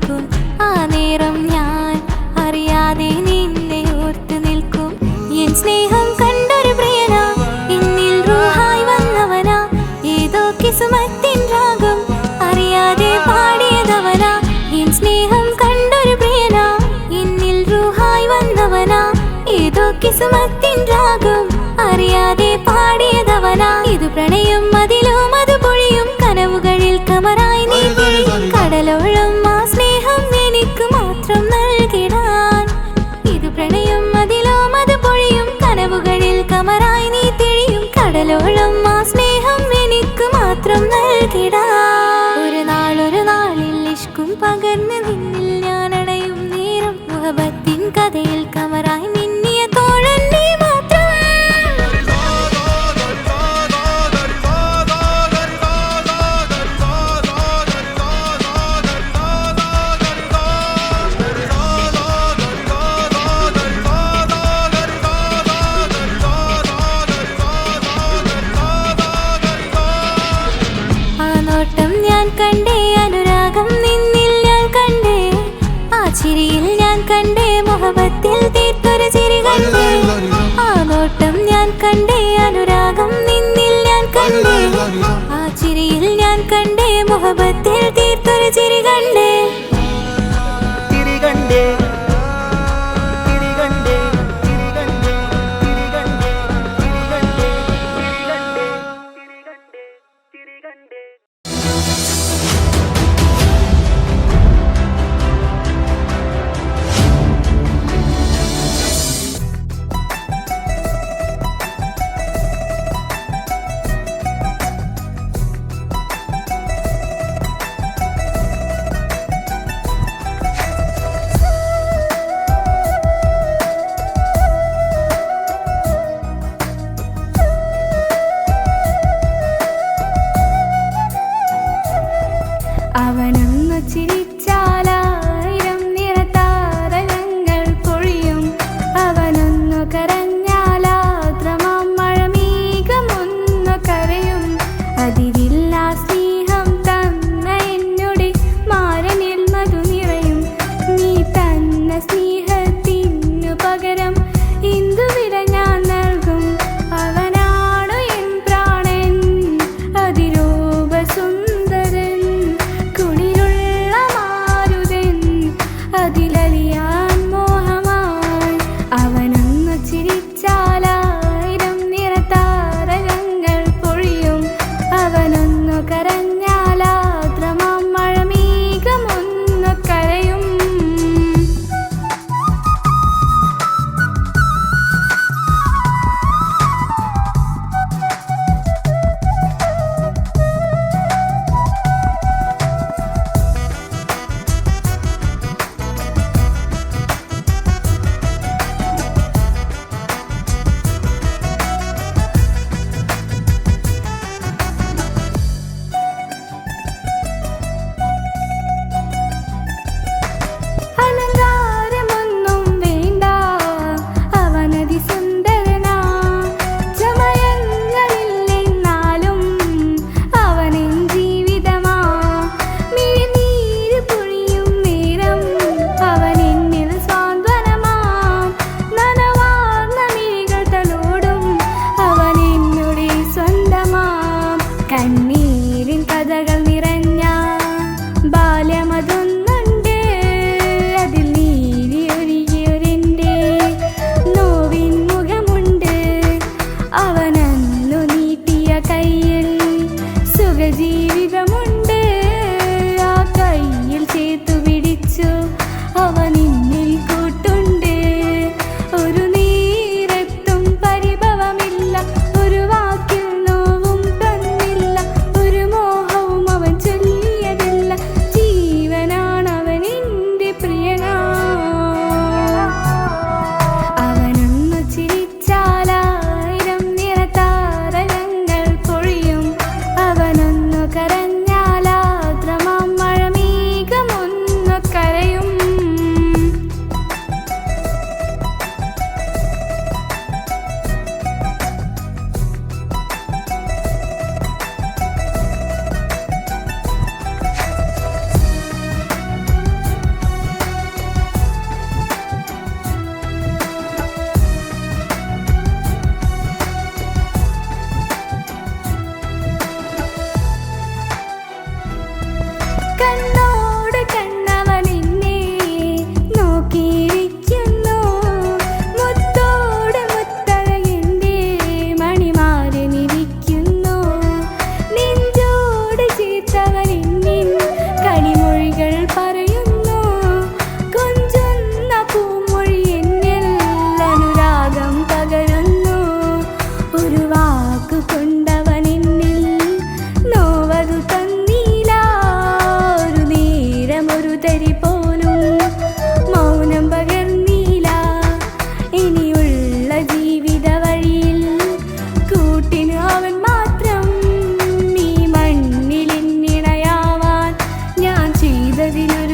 നിൽക്കും. ആ നേരം ഞാൻ അറിയാതെ നിന്നെ ഓർത്ത് നിൽക്കും. എൻ സ്നേഹം കണ്ടൊരു പ്രിയനാ എന്നിൽ റൂഹായി വന്നവനാ. ഏതോ കിസുമത്തിൻ രാഗം അറിയാതെ പാടിയതവനാ. എൻ സ്നേഹം കണ്ടൊരു പ്രിയനാ എന്നിൽ റൂഹായി വന്നവനാ. ഏതോ കിസുമത്തിൻ del കോപത്തിൽ ചെയ്തതിലൊരു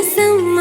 coração.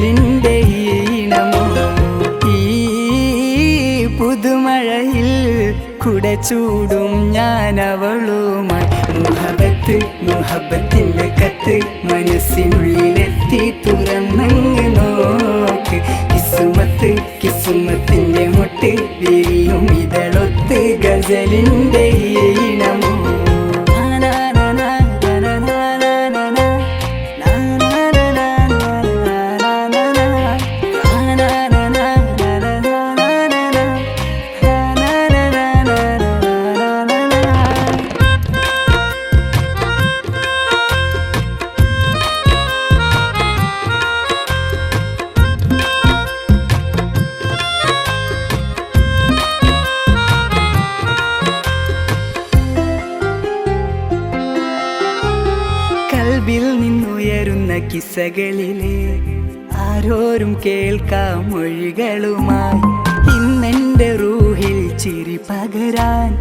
ഗസലിന്റെ ഈണമോ? ഈ പുതുമഴയിൽ കുട ചൂടും ഞാൻ അവളുമായി മുഹബത്ത് മുഹബത്തിന്റെ കത്ത് മനസ്സിനുള്ളിലെത്തി തുറന്നങ്ങ് നോക്ക്. കിസുമത്ത് കിസുമത്തിന്റെ മുട്ട് വിരിയും ഇതളൊത്ത് ഗസലിന്റെ ഈണമോ? കിസ്സകളിലെ ആരോരും കേൾക്കാം മൊഴികളുമായി. ഇന്നെന്റെ റൂഹിൽ ചിരി പകരാൻ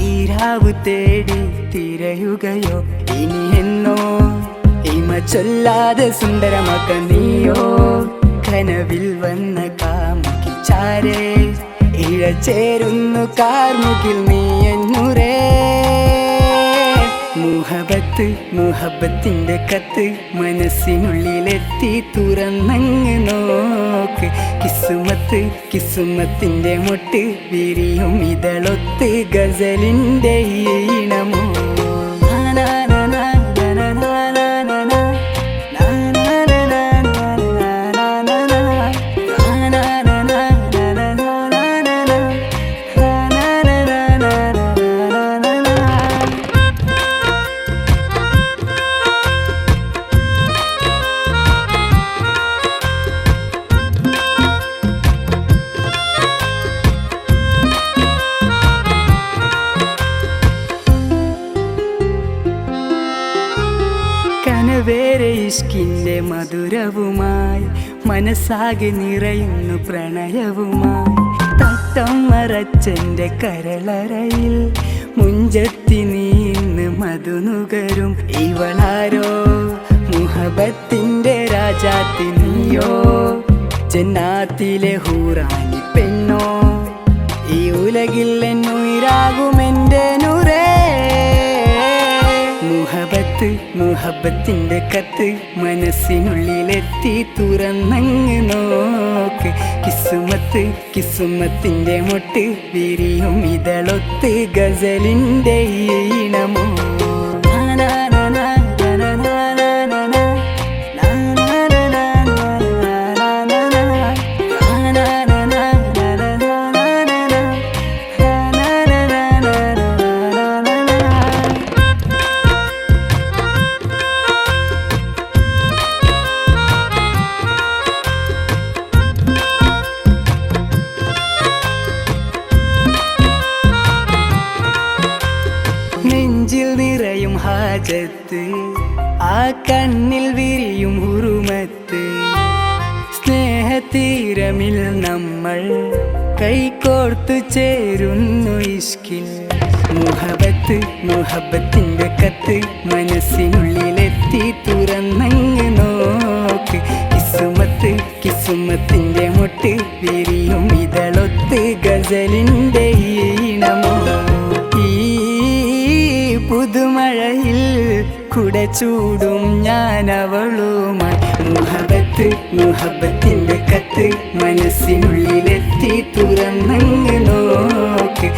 ഈരാവ് തേടി തിരയുകയോ? ഇനി എന്നോ? ഇമ ചൊല്ലാതെ സുന്ദരമാക്ക നീയോ? കനവിൽ വന്ന കാമുക്കിച്ചാരേ ഇഴ ചേരുന്നു കാർമുകിൽ നീ. മുഹബത്ത് മുഹബത്തിന്റെ കത്ത് മനസ്സിനുള്ളിലെത്തി തുറന്നങ്ങ് നോക്ക്. കിസുമത്ത് കിസുമത്തിന്റെ മുട്ട് വിരിയും ഇതളൊത്ത് ഗസലിന്റെ ഈണമോ? മനസ്സാകെ നിറയുന്നു പ്രണയവുമായി. തട്ടം മറച്ചെന്റെ കരളറയിൽ മുഹബത്ത് മുഹബത്തിന്റെ കത്ത് മനസ്സിനുള്ളിലെത്തി തുറന്നങ്ങ് നോക്ക്. കിസുമത്ത് കിസുമത്തിന്റെ മുട്ട് വിരിയും ഇതളൊത്ത് ഗസലിന്റെ ഈണമോ? ഹാജത്ത് ആ കണ്ണിൽ വിരിയും ഉറുമത്ത് സ്നേഹതീരമിൽ നമ്മൾ കൈകോർത്തു ചേരുന്നു ഇഷ്കിൽ മുഹബത്ത് മുഹബത്തിന്റെ കത്ത് മനസ്സിനുള്ളിലെത്തി തുറന്നങ്ങ് നോക്ക്. കിസുമത്ത് കിസുമത്തിന്റെ മുട്ട് വിരിയും ഇതളൊത്ത് ഗസലിന്റെ കുട ചൂടും ഞാൻ അവളുമായി മുഹബത്ത് മുഹബത്തിന്റെ കത്ത് മനസ്സിനുള്ളിലെത്തി തുറന്നങ്ങ് നോക്ക്.